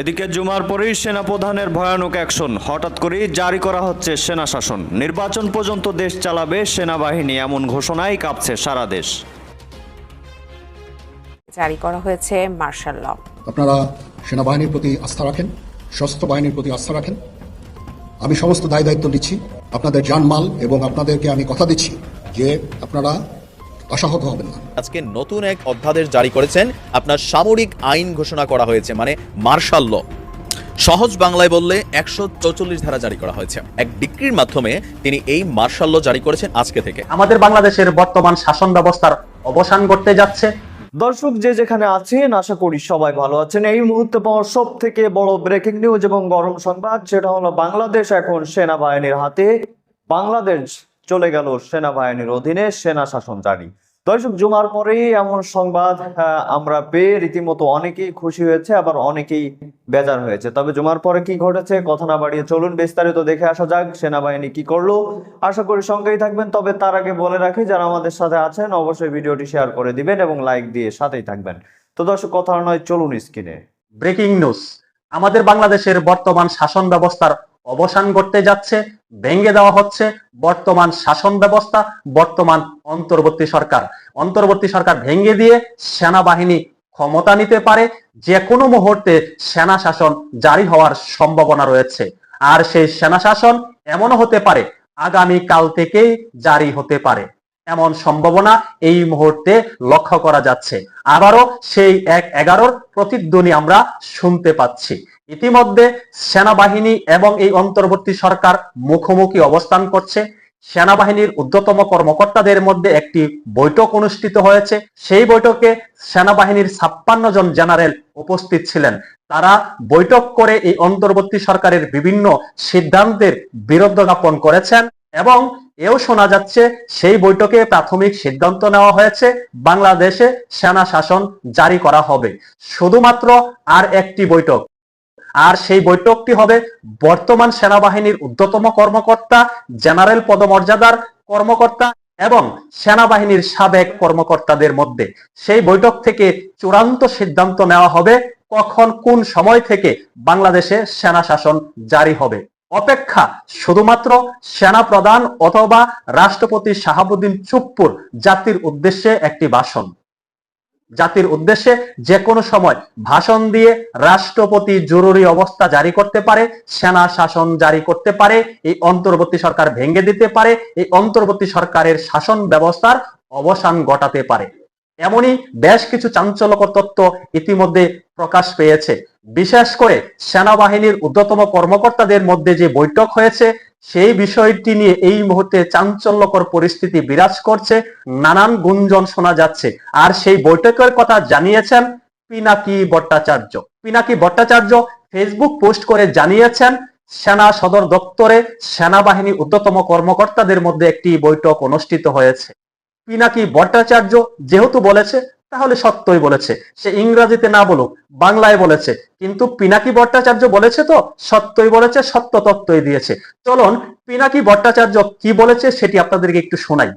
এদিকে জুমার পরেই সেনাপ্রধানের ভয়ানক অ্যাকশন। হঠাৎ করেই জারি করা হচ্ছে সেনা শাসন নির্বাচন পর্যন্ত দেশ চালাবে সেনাবাহিনী এমন ঘোষণায় কাঁপছে সারা দেশ। জারি করা হয়েছে মার্শাল ল। আপনারা সেনাবাহিনীর প্রতি আস্থা রাখেন সশস্ত্র বাহিনীর প্রতি আস্থা রাখেন। আমি সমস্ত দায় দায়িত্ব নিচ্ছি। আপনাদের জানমাল এবং আপনাদেরকে আমি কথা দিচ্ছি যে আপনারা আশাহত হবেন না। আজকে নতুন এক অধ্যাদেশ জারি করেছেন। আপনার সামরিক আইন ঘোষণা করা হয়েছে মানে মার্শাল ল। সহজ বাংলায় বললে একশো চৌচল্লিশ ধারা জারি করা হয়েছে। এক ডিক্রির মাধ্যমে তিনি এই মার্শাল ল জারি করেছেন আজকে থেকে। আমাদের বাংলাদেশের বর্তমান শাসন ব্যবস্থার অবসান ঘটতে যাচ্ছে। দর্শক যে যেখানে আছেন আশা করি সবাই ভালো আছেন। এই মুহূর্তে পাওয়া সব থেকে বড় ব্রেকিং নিউজ এবং গরম সংবাদ সেটা হলো বাংলাদেশ এখন সেনাবাহিনীর হাতে। বাংলাদেশ চলে গেল সেনাবাহিনীর অধীনে সেনা শাসন জারি। দর্শক জুমার পরেই এমন সংবাদ আহ, আমরা পেয়ে রীতিমতো অনেকেই খুশি হয়েছে আবার অনেকেই বেজার হয়েছে। তবে জুমার পরে কি ঘটেছে কথা না বাড়িয়ে চলুন বিস্তারিত দেখে আসা যাক সেনাবাহিনী কি করল। আশা করি সঙ্গেই থাকবেন তবে তার আগে বলে রাখি যারা আমাদের সাথে আছেন অবশ্যই ভিডিওটি শেয়ার করে দিবেন এবং লাইক দিয়ে সাথেই থাকবেন। তো দর্শক কথা নয় চলুন স্ক্রিনে। Breaking news. আমাদের বাংলাদেশের বর্তমান শাসন ব্যবস্থার অবসান ঘটতে যাচ্ছে ভেঙে দেওয়া হচ্ছে বর্তমান শাসন ব্যবস্থা, বর্তমান অন্তর্বর্তী সরকার। অন্তর্বর্তী সরকার ভেঙে দিয়ে সেনাবাহিনী ক্ষমতা নিতে পারে যে কোনো মুহূর্তে সেনা শাসন জারি হওয়ার সম্ভাবনা রয়েছে। আর সেই সেনা শাসন এমনও হতে পারে আগামী কাল থেকেই জারি হতে পারে। এমন সম্ভাবনা এই মুহূর্তে লক্ষ্য করা যাচ্ছে। আবারও সেই এক এগারোর প্রতিধ্বনি আমরা শুনতে পাচ্ছি। ইতিমধ্যে সেনাবাহিনী এবং এই অন্তর্বর্তী সরকার মুখোমুখি অবস্থান করছে। সেনাবাহিনীর ঊর্ধ্বতম কর্মকর্তাদের মধ্যে একটি বৈঠক অনুষ্ঠিত হয়েছে। সেই বৈঠকে সেনাবাহিনীর ছাপ্পান্ন জন জেনারেল উপস্থিত ছিলেন। তারা বৈঠক করে এই অন্তর্বর্তী সরকারের বিভিন্ন সিদ্ধান্তের বিরোধ জ্ঞাপন করেছেন এবং এও শোনা যাচ্ছে, সেই বৈঠকে প্রাথমিক সিদ্ধান্ত নেওয়া হয়েছে, বাংলাদেশে সেনা শাসন জারি করা হবে। শুধুমাত্র আর একটি বৈঠক। আর সেই বৈঠকটি হবে বর্তমান সেনাবাহিনীর ঊর্ধ্বতম কর্মকর্তা, জেনারেল পদমর্যাদার কর্মকর্তা এবং সেনাবাহিনীর সাবেক কর্মকর্তাদের মধ্যে। সেই বৈঠক থেকে চূড়ান্ত সিদ্ধান্ত নেওয়া হবে কখন কোন সময় থেকে বাংলাদেশে সেনা শাসন জারি হবে। অপেক্ষা শুধুমাত্র সেনা প্রধান অথবা রাষ্ট্রপতি শাহাবুদ্দিন চুপ্পুর জাতির উদ্দেশ্যে একটি ভাষণ। জাতির উদ্দেশ্যে যে কোনো সময় ভাষণ দিয়ে রাষ্ট্রপতি জরুরি অবস্থা জারি করতে পারে, সেনা শাসন জারি করতে পারে, এই অন্তর্বর্তী সরকার ভেঙে দিতে পারে, এই অন্তর্বর্তী সরকারের শাসন ব্যবস্থার অবসান ঘটাতে পারে। এমনই বেশ কিছু চাঞ্চল্যকর তথ্য ইতিমধ্যে প্রকাশ পেয়েছে। বিশেষ করে সেনাবাহিনীর ঊর্ধ্বতম কর্মকর্তাদের মধ্যে যে বৈঠক হয়েছে, সেই বিষয়টি নিয়ে এই মুহূর্তে চাঞ্চল্যকর পরিস্থিতি বিরাজ করছে, নানান গুঞ্জন শোনা যাচ্ছে। আর সেই বৈঠকের কথা জানিয়েছেন পিনাকি ভট্টাচার্য। পিনাকি ভট্টাচার্য ফেসবুক পোস্ট করে জানিয়েছেন, সেনা সদর দপ্তরে সেনাবাহিনী ঊর্ধ্বতম কর্মকর্তাদের মধ্যে একটি বৈঠক অনুষ্ঠিত হয়েছে। পিনাকি ভট্টাচার্য যেহেতু বলেছে, তাহলে সত্যই বলেছে। সে ইংরেজিতে না বলুক, বাংলায় বলেছে। কিন্তু পিনাকি ভট্টাচার্য বলেছে তো? সত্যই বলেছে, সত্য তত্ত্বই দিয়েছে। চলুন, পিনাকি ভট্টাচার্য কি বলেছে সেটি আপনাদেরকে একটু শোনাই।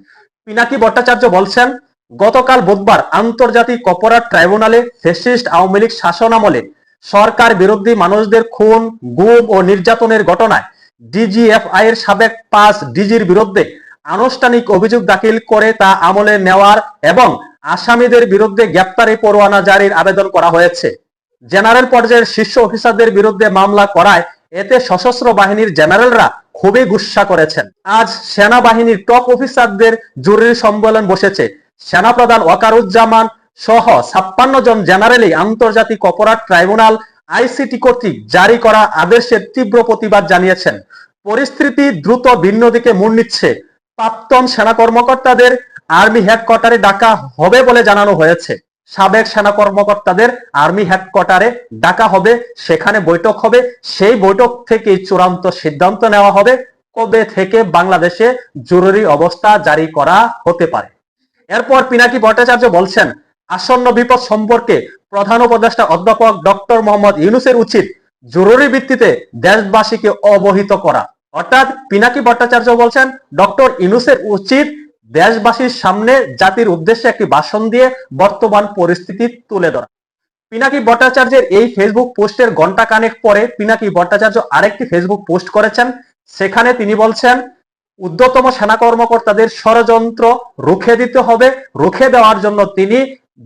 পিনাকি ভট্টাচার্য বলছেন, গতকাল বুধবার আন্তর্জাতিক অপরাধ ট্রাইব্যুনালে ফেসিস্ট আওয়ামী লীগ শাসনামলে সরকার বিরোধী মানুষদের খুন, গুম ও নির্যাতনের ঘটনায় ডিজিএফআই এর সাবেক পাঁচ ডিজির বিরুদ্ধে আনুষ্ঠানিক অভিযোগ দাখিল করে তা আমলে নেওয়ার এবং আসামিদের বিরুদ্ধে গ্রেপ্তারি পরোয়ানা জারির আবেদন করা হয়েছে। জেনারেল পর্যায়ের শীর্ষ অফিসারদের বিরুদ্ধে মামলা করায় এতে সশস্ত্র বাহিনীর জেনারেলরা খুবই গুসা করেছেন। আজ সেনাবাহিনীর টপ অফিসারদের জরুরি সম্মেলন বসেছে। সেনাপ্রধান ওয়াকারুজ্জামান সহ ছাপ্পান্ন জন জেনারেলই আন্তর্জাতিক অপরাধ ট্রাইব্যুনাল আইসিটি কর্তৃক জারি করা আদেশের তীব্র প্রতিবাদ জানিয়েছেন। পরিস্থিতি দ্রুত ভিন্ন দিকে মোড় নিচ্ছে। প্রাক্তন সেনা কর্মকর্তাদের আর্মি হেডকোয়ার্টারে ডাকা হবে বলে জানানো হয়েছে। সাবেক সেনা কর্মকর্তাদের আর্মি হেডকোয়ার্টারে ডাকা হবে, সেখানে বৈঠক হবে, সেই বৈঠক থেকে চূড়ান্ত সিদ্ধান্ত নেওয়া হবে কবে থেকে বাংলাদেশে জরুরি অবস্থা জারি করা হতে পারে। এরপর পিনাকি ভট্টাচার্য বলছেন, আসন্ন বিপদ সম্পর্কে প্রধান উপদেষ্টা অধ্যাপক ডক্টর মোহাম্মদ ইউনুসের উচিত জরুরি ভিত্তিতে দেশবাসীকে অবহিত করা। অর্থাৎ পিনাকি ভট্টাচার্য বলছেন, ডক্টর ইনুসের উচিত দেশবাসীর সামনে জাতির উদ্দেশ্যে একটি ভাষণ দিয়ে বর্তমান পরিস্থিতি তুলে ধরা। পিনাকি ভট্টাচার্যের এই ফেসবুক পোস্টের ঘণ্টা কানেক পরে পিনাকি ভট্টাচার্য আরেকটি ফেসবুক পোস্ট করেছেন। সেখানে তিনি বলছেন উদ্যতম সেনা কর্মকর্তাদের ষড়যন্ত্র রুখে দিতে হবে। রুখে দেওয়ার জন্য তিনি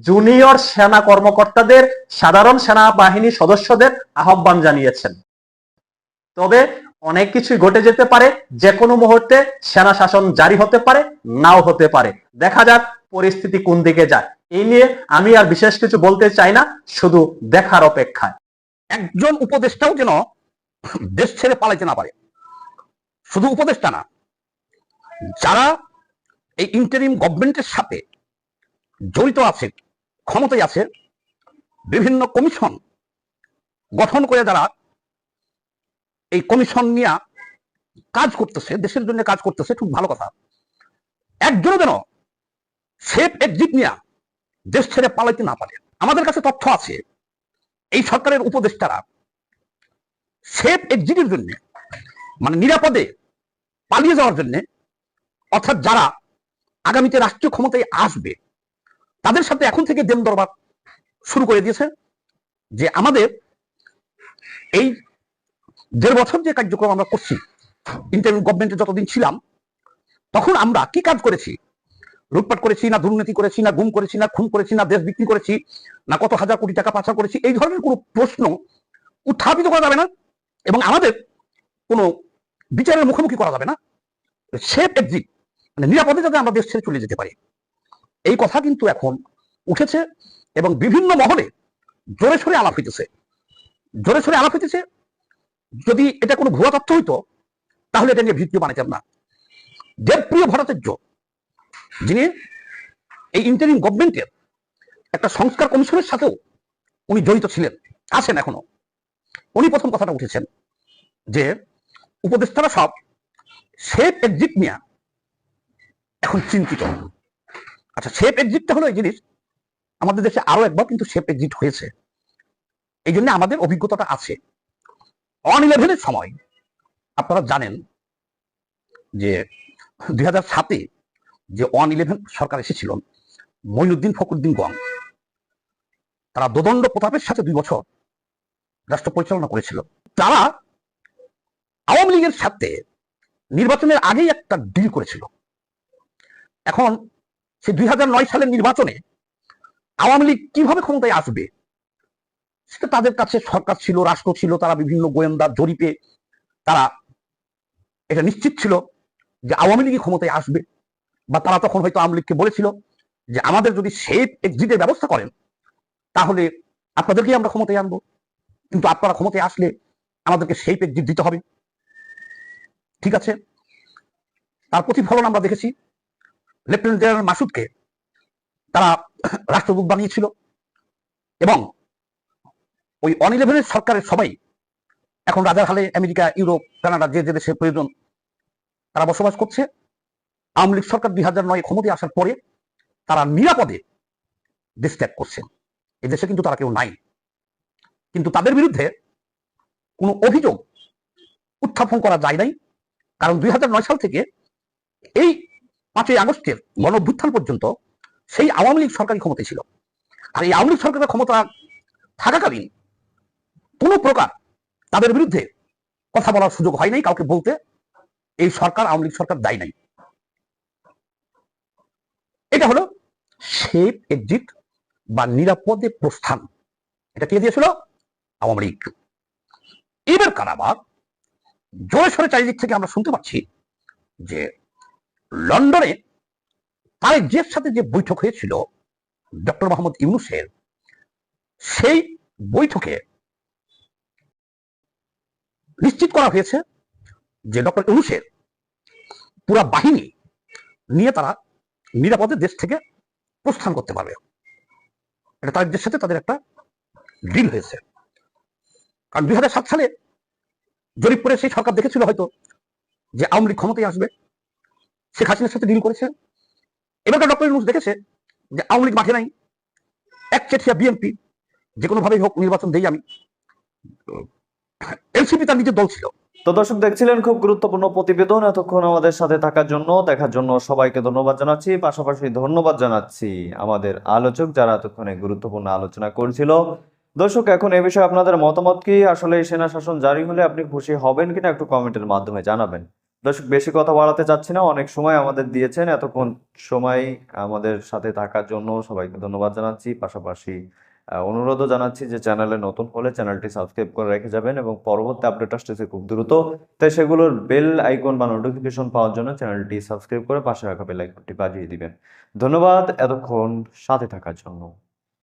জুনিয়র সেনা কর্মকর্তাদের, সাধারণ সেনাবাহিনী সদস্যদের আহ্বান জানিয়েছেন। তবে অনেক কিছুই ঘটে যেতে পারে যে কোনো মুহূর্তে সেনা শাসন জারি হতে পারে, নাও হতে পারে। দেখা যাক পরিস্থিতি কোন দিকে যায়। এই নিয়ে আমি আর বিশেষ কিছু বলতে চাই না, শুধু দেখার অপেক্ষায়। একজন উপদেষ্টাও যেন দেশ ছেড়ে পালাইতে না পারে। শুধু উপদেষ্টা না, যারা এই ইন্টারিম গভর্নমেন্টের সাথে জড়িত আছে, ক্ষমতায় আছে, বিভিন্ন কমিশন গঠন করে যারা এই কমিশন নিয়ে কাজ করতেছে, দেশের জন্য কাজ করতেছে, খুব ভালো কথা। একজনও যেন সেফ এক্সিট নিয়ে দেশ ছেড়ে পালাইতে না পারে। আমাদের কাছে তথ্য আছে, এই সরকারের উপদেষ্টারা সেফ এক্সিটের জন্য মানে নিরাপদে পালিয়ে যাওয়ার জন্য, অর্থাৎ যারা আগামীতে রাষ্ট্রীয় ক্ষমতায় আসবে, তাদের সাথে এখন থেকে দেম দরবার শুরু করে দিয়েছে যে আমাদের এই দেড় বছর যে কার্যক্রম আমরা করছি ইন্টারভিউ গভর্নমেন্টে যতদিন ছিলাম, তখন আমরা কি কাজ করেছি? লুটপাট করেছি না, দুর্নীতি করেছি না, গুম করেছি না, খুন করেছি না, দেশ বিক্রি করেছি না, কত হাজার কোটি টাকা পাচার করেছি, এই ধরনের কোনো প্রশ্ন উত্থাপিত করা যাবে না এবং আমাদের কোনো বিচারের মুখোমুখি করা যাবে না। সেফ এক্সিট মানে নিরাপদে যাতে আমরা দেশ ছেড়ে চলে যেতে পারি। এই কথা কিন্তু এখন উঠেছে এবং বিভিন্ন মহলে জোরে সোরে আলাপ হইতেছে। জোরে সোরে আলাপ হইতেছে যদি এটা কোনো ভুয়া তথ্য হইতো, তাহলে এটা নিয়ে ভিডিও বানাইতাম না। দেবপ্রিয় ভট্টাচার্য যিনি এই ইন্টারিম গভর্নমেন্টের একটা সংস্কার কমিশনের সাথেও উনি জড়িত ছিলেন, আছেন এখনও। উনি প্রথম কথাটা উঠেছেন যে, উপদেষ্টারা সব সেফ এক্সিট নিয়ে এখন চিন্তিত। আচ্ছা সেফ এক্সিটটা হলো এই জিনিস, আমাদের দেশে আরও একবার কিন্তু সেফ এক্সিট হয়েছে। এই জন্য আমাদের অভিজ্ঞতাটা আছে। অন ইলেভেনের সময়। আপনারা জানেন যে দুই হাজার সাতে যে ওয়ান ইলেভেন সরকার এসেছিল, মইনুদ্দিন ফখরুদ্দিন গং, তারা দোদণ্ড প্রতাপের সাথে দুই বছর রাষ্ট্র পরিচালনা করেছিল। তারা আওয়ামী লীগের সাথে নির্বাচনের আগেই একটা ডিল করেছিল। এখন সে দুই হাজার নয় সালের নির্বাচনে আওয়ামী লীগ কীভাবে ক্ষমতায় আসবে সেটা তাদের কাছে সরকার ছিল, রাষ্ট্র ছিল, তারা বিভিন্ন গোয়েন্দা জরিপে তারা এটা নিশ্চিত ছিল যে আওয়ামী লীগই ক্ষমতায় আসবে। বা তারা তখন হয়তো আওয়ামী লীগকে বলেছিল যে আমাদের যদি সেফ এক্সিটের ব্যবস্থা করেন, তাহলে আপনাদেরকেই আমরা ক্ষমতায় আনব। কিন্তু আপনারা ক্ষমতায় আসলে আমাদেরকে সেফ এক্সিট দিতে হবে। ঠিক আছে? তার প্রতিফলন আমরা দেখেছি। লেফটেন্যান্ট জেনারেল মাসুদকে তারা রাষ্ট্রদূত বানিয়েছিল এবং ওই অন ইলেভেনের সরকারের সবাই, এখন রাজার হালে আমেরিকা, ইউরোপ, কানাডা, যে যে দেশে প্রয়োজন, তারা বসবাস করছে। আওয়ামী লীগ সরকার দুই হাজার নয় ক্ষমতায় আসার পরে তারা নিরাপদে দেশ ত্যাগ করছে এই দেশে কিন্তু তারা কেউ নাই। কিন্তু তাদের বিরুদ্ধে কোনো অভিযোগ উত্থাপন করা যায় নাই, কারণ দুই হাজার নয় সাল থেকে এই পাঁচই আগস্টের গণ পর্যন্ত সেই আওয়ামী লীগ সরকারি ক্ষমতায় ছিল। আর এই আওয়ামী লীগ সরকারের ক্ষমতা থাকাকালীন কোনো প্রকার তাদের বিরুদ্ধে কথা বলার সুযোগ হয় নাই, কাউকে বলতে এই সরকার, আওয়ামী সরকার দায় নাই। এটা হলো সেফ এক্সিট বা নিরাপদে প্রস্থান। এটা কে দিয়েছিল? আওয়ামী লীগ। এবার কারাবার জোরে সরে চারিদিক থেকে আমরা শুনতে পাচ্ছি যে লন্ডনে তারেক জিয়ার সাথে যে বৈঠক হয়েছিল, ডক্টর মোহাম্মদ ইউনুসের, সেই বৈঠকে নিশ্চিত করা হয়েছে যে ডক্টর ইউনুসের পুরা বাহিনী নিয়ে তারা নিরাপদে দেশ থেকে প্রস্থান করতে পারবে। এটা তাদের সাথে তাদের একটা ডিল হয়েছে। কারণ দুই হাজার সাত সালে জরিপ সেই সরকার দেখেছিল হয়তো যে আওয়ামী লীগ ক্ষমতায় আসবে। শেখ হাসিনার সাথে ডিল করেছে। এবারকার ডক্টর ইউনুস দেখেছে যে আওয়ামী লীগ মাঠে নাই। এক চেঠিয়া বিএনপি যে কোনোভাবেই হোক, নির্বাচন দেই আমি। এনসিপি তার নিজের দল ছিল। তো দর্শক, দেখছিলেন খুব গুরুত্বপূর্ণ প্রতিবেদন এতক্ষণ আমাদের সাথে থাকার জন্য। দেখার জন্য সবাইকে ধন্যবাদ জানাচ্ছি। পাশাপাশি ধন্যবাদ জানাচ্ছি আমাদের আলোচক যারা এতক্ষণে গুরুত্বপূর্ণ আলোচনা করছিল। দর্শক, এখন এ বিষয়ে আপনাদের মতামত কি? আসলে সেনা শাসন জারি হলে আপনি খুশি হবেন কিনা একটু কমেন্টের মাধ্যমে জানাবেন। দর্শক, বেশি কথা বাড়াতে চাচ্ছি না। অনেক সময় আমাদের দিয়েছেন। এতক্ষণ সময় আমাদের সাথে থাকার জন্য সবাইকে ধন্যবাদ জানাচ্ছি। পাশাপাশি অনুরোধও জানাচ্ছি যে চ্যানেলে নতুন হলে চ্যানেলটি সাবস্ক্রাইব করে রেখে যাবেন এবং পরবর্তী আপডেট আসতেছে খুব দ্রুত। তাই সেগুলোর বেল আইকন বা নোটিফিকেশন পাওয়ার জন্য চ্যানেলটি সাবস্ক্রাইব করে পাশে রাখা বেল আইকনটি বাজিয়ে দিবেন। ধন্যবাদ, এতক্ষণ সাথে থাকার জন্য।